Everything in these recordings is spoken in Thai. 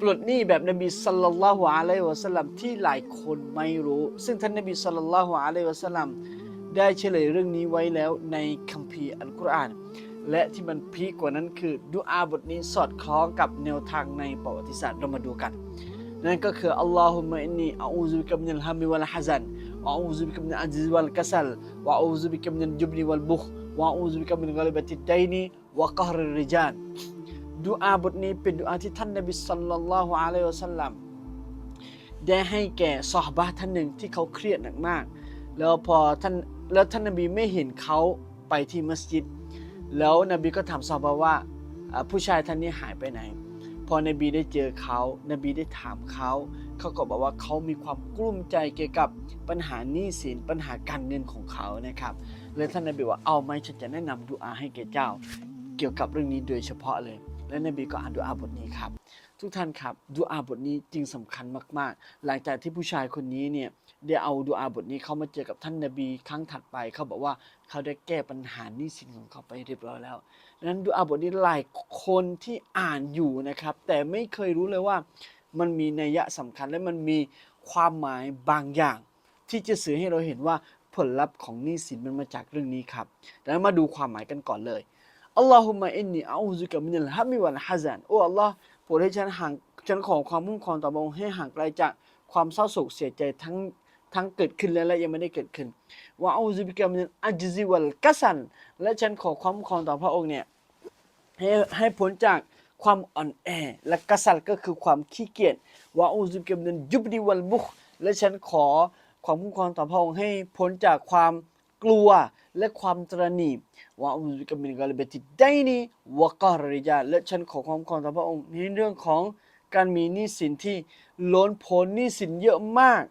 ปลดหนี้แบบนบีสัลลัลลอฮุอะลัยฮิวะสัลลัมที่หลายคนไม่รู้ ซึ่งท่านนบีสัลลัลลอฮุอะลัยฮิวะสัลลัมได้เฉลยเรื่องนี้ไว้แล้วในคัมภีร์อัลกุรอานและที่มันพีคกว่านั้นคือดุอาบทนี้สอดคล้องกับแนวทางในประวัติศาสตร์เรามาดูกัน นั่นก็คืออัลลอฮุมะอินนีอาอูซุบิกะมินัลฮัมมิวัลฮะซันวะอาอูซุบิกะมินัลอัจซิวัลกัสลวะอาอูซุบิกะมินัลจุบนิวัลบุควะอาอูซุบิกะมินัลกอลิบะติดไดนีวะกอฮริริจาน ดุอาบทนี้เป็นดุอาที่ท่านนบีสัลลัลลอฮุอะลัยฮิวสัลลัมได้ให้แก่ซอฮาบะท่านหนึ่งที่เขาเครียดหนักมาก แล้วพอท่านแล้วท่านนบีไม่เห็นเขาไปที่มัสยิด แล้วนบีก็ถามซอฮาบะว่าผู้ชายท่านนี้หายไปไหน พอนบีได้เจอเขานบีได้ถามเขาเขาก็บอกว่าเขามีความกลุ้มใจเกี่ยวกับปัญหาหนี้สินปัญหาการเงินของเขานะครับเลยท่านนบีว่าเอาไหมฉันจะแนะนำดุอาให้แก่เจ้า เกี่ยวกับเรื่องนี้โดยเฉพาะเลย และนบีก็อ่านดุอาบทนี้ครับ ทุกท่านครับดุอาบทนี้จึงสำคัญมาก ๆ หลังจากที่ผู้ชายคนนี้เนี่ยได้เอาดุอาบทนี้เข้ามาเจอกับท่านนบีครั้งถัดไป เขาบอกว่าเขาได้แก้ปัญหาหนี้สินของเขาไปเรียบร้อยแล้วดังนั้นดุอาบทนี้หลายคนที่อ่านอยู่นะครับ แต่ไม่เคยรู้เลยว่ามันมีนัยยะสำคัญและมันมีความหมายบางอย่าง ที่จะสื่อให้เราเห็นว่าผลลัพธ์ของหนี้สินมันมาจากเรื่องนี้ครับดังนั้นมาดูความหมายกันก่อนเลย อัลลอฮุมะอินนีอาอูซุกะมินัลฮัมมิวัลฮะซันโอ้อัลลอฮ์โปรดให้ฉันห่างฉันขอความมุ่งครองต่อพระองค์ให้ห่างไกลจากความเศร้าโศกเสียใจทั้งทั้งเกิดขึ้นแล้วและยังไม่ได้เกิดขึ้นว่าอูซุบิกะมินัลอัจซิวัลกัสซันและฉันขอความคุ้มครองต่อพระองค์เนี่ยให้ให้พ้นจากความอ่อนแอและกษัตริย์ก็คือความขี้เกียจว่าอูซุกิมนันยุบดิวัลบุคและฉันขอความคุ้มครองต่อพระองค์ให้พ้นจากความ กลัวและความตระหนี่ว่าอูซุกิมินกาลเบติได้นีวะกอริยาและฉันขอความคุ้มครอต่อพระองค์ในเรื่องของการมีหนี้สินที่ล้นพ้นหนี้สินเยอะมาก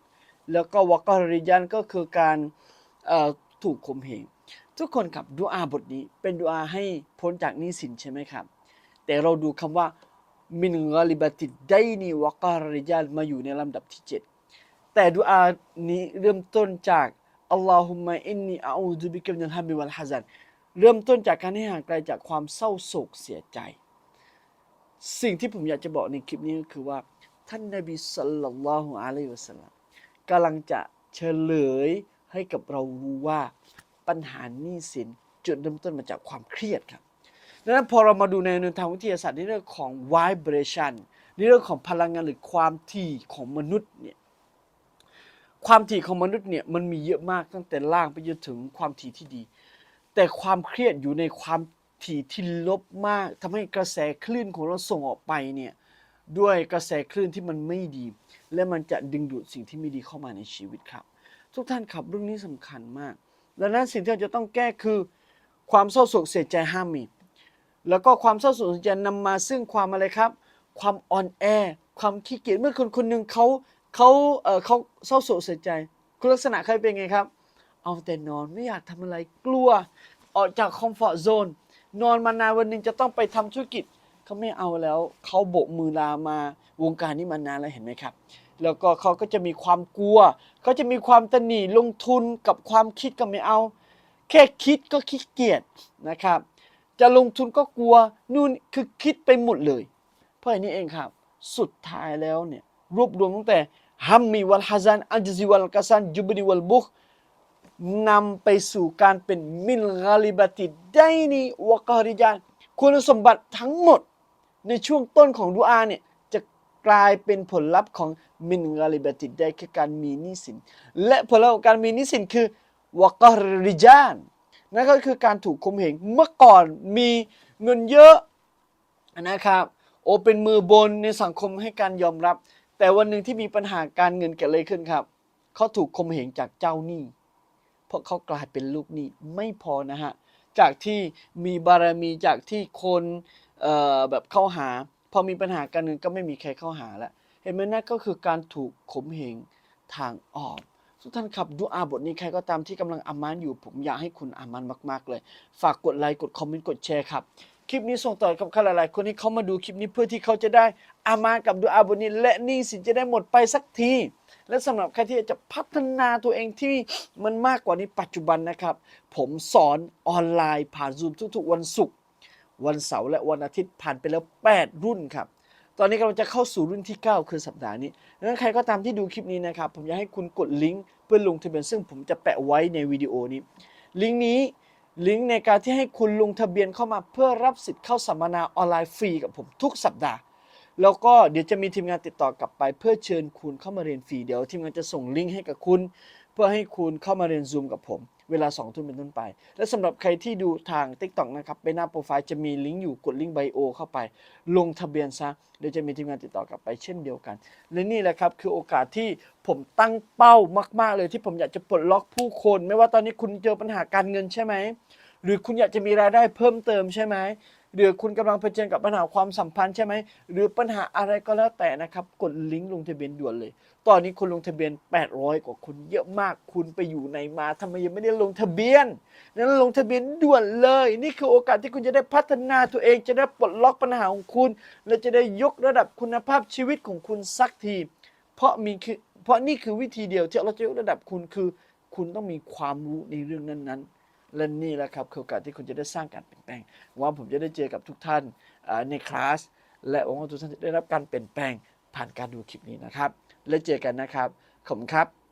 แล้วก็วะกอริยานก็คือการเอ่อถูกข่มเหงทุกคนครับดูอาบทนี้เป็นดูอาให้พ้นจากหนี้สินใช่ไหมครับ แต่เราดูคำว่ามินกาลิบติดได้นีวะการิยาลมาอยู่ในลำดับที่ 7 แต่ดูอานี้เริ่มต้นจาก อัลลอฮุมะอินนีอาอูซุบิกะมินัลฮัมมิวัลฮะซันเริ่มต้นจากการให้ห่างไกลจากความเศร้าโศกเสียใจ สิ่งที่ผมอยากจะบอกในคลิปนี้ก็คือว่า ท่านนบีสัลลัลลอฮุอะลัยฮิวะสัลลัมกำลังจะเฉลยให้กับเรารู้ว่าปัญหาหนี้สินจุดเริ่มต้นมาจากความเครียดครับดังนั้นพอเรามาดูในแนวทางวิทยาศาสตร์ในเรื่องของ vibration ในเรื่องของพลังงานหรือความถี่ของมนุษย์เนี่ย ความถี่ของมนุษย์เนี่ยมันมีเยอะมากตั้งแต่ล่างไปจนถึงความถี่ที่ดี แต่ความเครียดอยู่ในความถี่ที่ลบมากทำให้กระแสคลื่นของเราส่งออกไปเนี่ยด้วยกระแสคลื่นที่มันไม่ดี และมันจะดึงดูดสิ่งที่ไม่ดีเข้ามาในชีวิตครับ ทุกท่านครับเรื่องนี้สำคัญมาก ดังนั้นสิ่งที่เราจะต้องแก้คือความเศร้าโศกเสียใจห้ามมี แล้วก็ความเศร้าโศกเสียใจนำมาซึ่งความอะไรครับ ความอ่อนแอ ความขี้เกียจเมื่อคนคนหนึ่งเขา เขาเออเขาเศร้าโศกเสียใจ คุณลักษณะเคยเป็นไงครับ เอาแต่นอนไม่อยากทำอะไรกลัวออกจากคอมฟอร์ z โซนนอนมานานวันหนึ่งจะต้องไปทำธุรกิจเขาไม่เอาแล้วเขาโบกมือลามาวงการนี้มานานแล้วเห็นไหมครับ แล้วก็เขาก็จะมีความกลัวเขาจะมีความตระหนีลงทุนกับความคิดก็ไม่เอา แค่คิดก็ขี้เกียจนะครับ จะลงทุนก็กลัวนู่นคือคิดไปหมดเลย เพราะอย่างนี้เองครับ สุดท้ายแล้วเนี่ย รวบรวมตั้งแต่ฮัมมีวัลฮะซันอัจซิวัลกัซันจุบนีวัลบุคนำไปสู่การเป็นมินกาลิบติดไดนีวะกอริยานคุณสมบัติทั้งหมดในช่วงต้นของดุอาเนี่ยจะกลายเป็นผลลัพธ์ของมินกาลิบติดได้คือการมีนี้สิน และผลลัพธ์ของการมีนี้สินคือวะกอริยานนั่นก็คือการถูกข่มเหงเมื่อก่อนมีเงินเยอะนะครับ โอเป็นมือบนในสังคมให้การยอมรับ แต่วันหนึ่งที่มีปัญหาการเงินเกิดอะไรขึ้นครับ เขาถูกข่มเหงจากเจ้าหนี้ เพราะเขากลายเป็นลูกหนี้ไม่พอนะฮะ จากที่มีบารมีจากที่คนแบบเข้าหา พอมีปัญหาการเงินก็ไม่มีใครเข้าหาแล้ว เห็นไหมนั่นก็คือการถูกข่มเหงทางออกทุกท่านครับดูอาบทนี้ใครก็ตามที่กำลังอามานอยู่ ผมอยากให้คุณอามันมาก ๆ เลย ฝากกดไลค์กดคอมเมนต์กดแชร์ครับ คลิปนี้ส่งต่อกับใครหลายๆ คนที่เขามาดูคลิปนี้เพื่อที่เขาจะได้อามากับดูอาบทนี้ และหนี่สินจะได้หมดไปสักที และสำหรับใครที่จะพัฒนาตัวเองที่มันมากกว่านี้ปัจจุบันนะครับ ผมสอนออนไลน์ผ่านซูมทุกๆ วันศุกร์วันเสาร์และวันอาทิตย์ผ่านไปแล้ว 8 รุ่นครับตอนนี้กำลังจะเข้าสู่รุ่นที่ 9 คือสัปดาห์นี้ดังนั้นใครก็ตามที่ดูคลิปนี้นะครับ ผมอยากให้คุณกดลิงก์เพื่อลงทะเบียนซึ่งผมจะแปะไว้ในวิดีโอนี้ ลิงก์นี้ ลิงก์ในการที่ให้คุณลงทะเบียนเข้ามาเพื่อรับสิทธิ์เข้าสัมมนาออนไลน์ฟรีกับผมทุกสัปดาห์ แล้วก็เดี๋ยวจะมีทีมงานติดต่อกลับไปเพื่อเชิญคุณเข้ามาเรียนฟรีเดี๋ยวทีมงานจะส่งลิงก์ให้กับคุณ เพื่อให้คุณเข้ามาเรียน Zoom กับผม เวลา 2 ทุ่มเป็นต้นไป และสำหรับใครที่ดูทาง TikTok นะครับไปหน้าโปรไฟล์จะมีลิงก์อยู่กดลิงก์ไบโอเข้าไป ลงทะเบียนซะเดี๋ยวจะมีทีมงานติดต่อกลับไปเช่นเดียวกัน และนี่แหละครับคือโอกาสที่ผมตั้งเป้ามาก ๆ เลยที่ผมอยากจะปลดล็อกผู้คน ไม่ว่าตอนนี้คุณเจอปัญหาการเงินใช่ไหมหรือคุณอยากจะมีรายได้เพิ่มเติมใช่ไหม หรือคุณกำลังเผชิญกับปัญหาความสัมพันธ์ใช่ไหมหรือปัญหาอะไรก็แล้วแต่นะครับ กดลิงก์ลงทะเบียนด่วนเลย ตอนนี้คนลงทะเบียน 800 กว่าคนเยอะมากคุณไปอยู่ไหนมาทำไมยังไม่ได้ลงทะเบียนนั้นลงทะเบียนด่วนเลย นี่คือโอกาสที่คุณจะได้พัฒนาตัวเอง จะได้ปลดล็อกปัญหาของคุณ และจะได้ยกระดับคุณภาพชีวิตของคุณสักที เพราะมีคือเพราะนี่คือวิธีเดียวที่เราจะยกระดับคุณคือ คุณต้องมีความรู้ในเรื่องนั้นๆ และนี่แหละครับคือโอกาสที่คุณจะได้สร้างการเปลี่ยนแปลงว่าผมจะได้เจอกับทุกท่านในคลาสและหวังว่าทุกท่านได้รับการเปลี่ยนแปลงผ่านการดูคลิปนี้นะครับ และเจอกันนะครับขอบคุณครับ